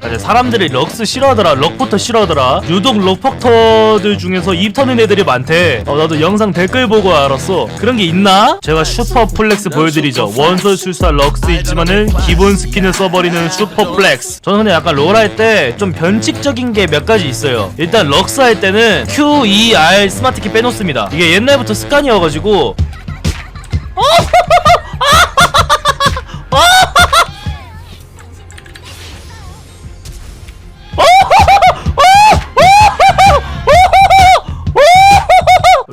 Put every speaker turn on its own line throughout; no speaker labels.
아, 이제 사람들이 럭스 싫어하더라 럭부터 싫어하더라. 유독 럭퍼터들 중에서 입 터는 애들이 많대. 어, 나도 영상 댓글 보고 알았어. 그런 게 있나? 제가 슈퍼 플렉스 보여드리죠. 원소 술사 럭스 있지만은 기본 스킨을 써버리는 슈퍼 플렉스. 저는 근데 약간 롤 할 때 좀 변칙적인 게 몇 가지 있어요. 일단 럭스 할 때는 Q, E, R 스마트키 빼놓습니다. 이게 옛날부터 습관이어가지고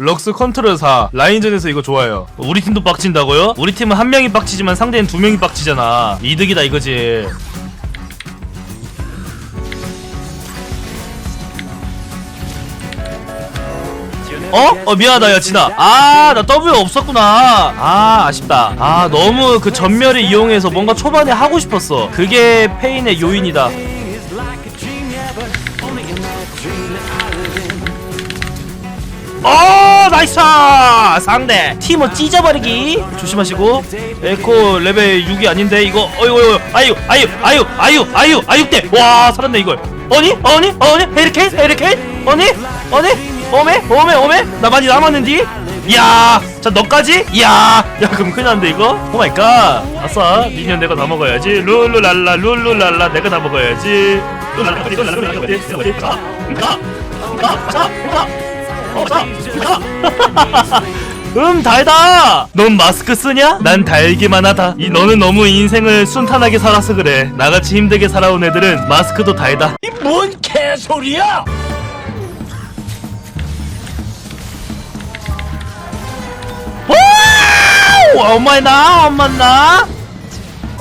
럭스 컨트롤 4 라인전에서 이거 좋아요. 우리 팀도 빡친다고요? 우리 팀은 한 명이 빡치지만 상대는 두 명이 빡치잖아. 이득이다 이거지. 어? 어 미안하다 여친아. 아나 W 없었구나. 아 아쉽다. 아 너무 그 전멸을 이용해서 뭔가 초반에 하고 싶었어. 그게 페인의 요인이다 어 나이스 상대 팀을 찢어버리기 조심하시고 에코 레벨 6이 아닌데 이거 어이구 아유 아유 아유 아유 아유 아육대 와 살았네 이걸 어니 어니 어니 헤리케인 헤리케인 어니 어니 오메 오메 오메 나 많이 남았는디 이야 자 너까지 이야 야 그럼 큰일 난데 이거 오마이갓 아싸 미니언 내가 다 먹어야지 룰루랄라 룰루랄라 내가 다 먹어야지 룰랄라 룰랄라 어, 자, 자. 음 달다! 넌 마스크 쓰냐? 난 달기만 하다. 이 너는 너무 인생을 순탄하게 살아서 그래. 나같이 힘들게 살아온 애들은 마스크도 달다.
뭔 개소리야!
엄마나 엄마나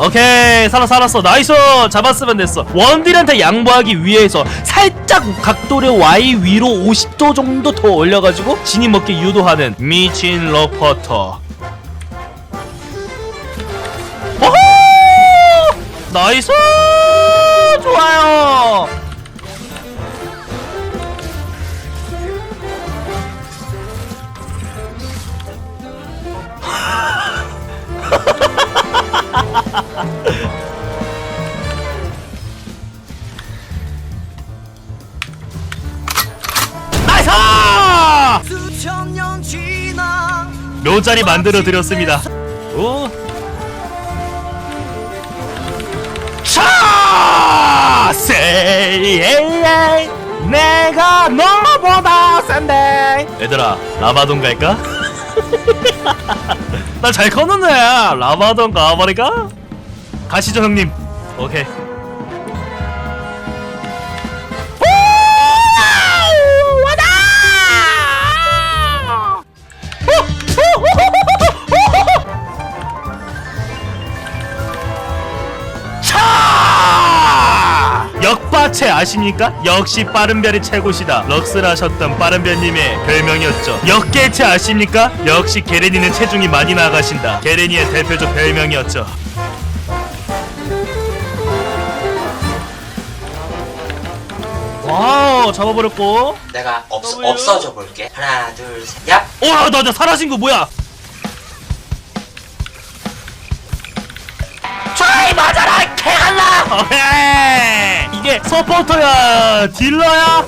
오케이 살아 살았어. 나이스. 잡았으면 됐어. 원딜한테 양보하기 위해서 살짝 각도를 Y 위로 50도 정도 더 올려가지고 진입 먹게 유도하는 미친 러퍼터. 나이스! 좋아요 묘자리 만들어 드렸습니다. 오. 차! 세이 내가 너보다 센데. 얘들아, 라바돈 갈까? 나잘 애야. 라바돈 가버릴까? 가시죠, 형님. 오케이. 역바체 아십니까? 역시 빠른별이 최고시다. 럭스라셨던 빠른별님의 별명이었죠. 역계체 아십니까? 역시 게레니는 체중이 많이 나가신다. 게레니의 대표적 별명이었죠. 와우 잡아버렸고
내가 없,
W.
없어져 볼게. 하나, 둘, 셋, 얍!
와, 나, 나 사라진 거 뭐야? 트라이 맞아라, 개갈라! 오케이! 서포터야, 딜러야?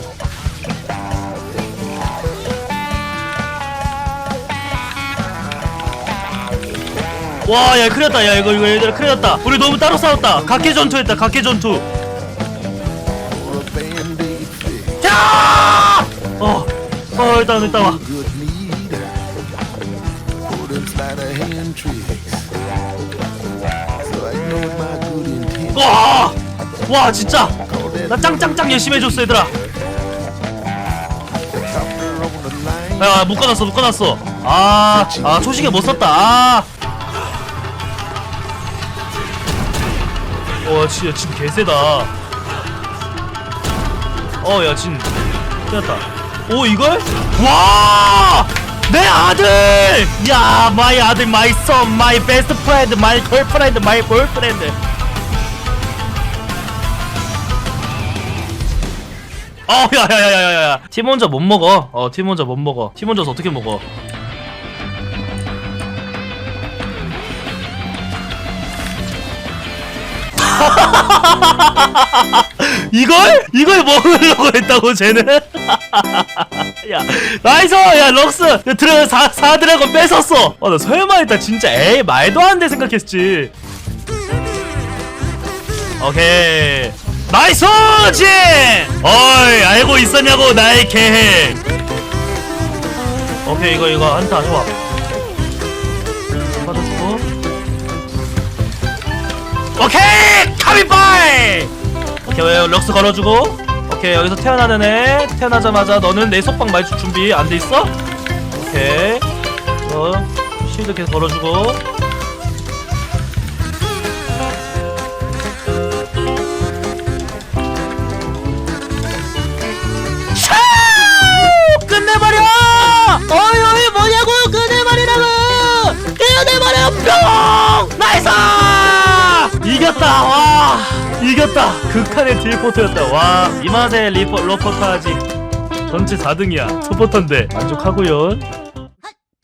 와, 야, 큰일 났다. 야, 이거, 이거, 얘들아, 큰일 났다. 우리 너무 따로 싸웠다. 각계 전투했다, 각계 전투. 야! 어, 어, 일단, 일단 와. 와! 와 진짜 나 짱짱짱 열심히 해줬어 얘들아
Chopper on the line.
야 묶어놨어 묶어놨어 아, 아 초식에 못 썼다 아. 와 진짜 진 개세다 어야진 끝났다 오 이걸? 와! 내 아들! 야 마이 아들 마이 son 마이 베스트 프렌드 마이 걸프렌드 마이 볼프렌드 어, 야, 야, 야, 야, 야, 야. 팀 혼자 못 먹어. 어, 팀 혼자 못 먹어. 팀 혼자서 어떻게 먹어? 이걸? 이걸 먹으려고 했다고 쟤는? 야 나이스 야 럭스 야 드래 사, 사 드래곤 뺏었어 아나 설마 했다 진짜 에이 말도 안 돼 생각했지 오케이 나이스 진! 어이 알고 있었냐고 나의 계획. 오케이 이거 이거 한타 좋아. 받았고. 오케이 카비파이! 오케이 왜 럭스 걸어주고. 오케이 여기서 태어나는 애. 태어나자마자 너는 내 속박 말줄 준비 안 돼 있어? 오케이. 어 쉴드 계속 걸어주고 이겼다 와 이겼다 극한의 딜포터였다 와 이마대 리퍼 러퍼카 아직 전체 4등이야 초포터인데 만족하고요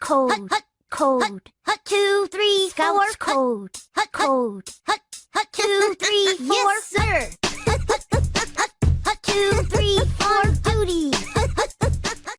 cold, cold, two, three, four, cold, cold, two, three, four, yes sir, two, three, four, duty.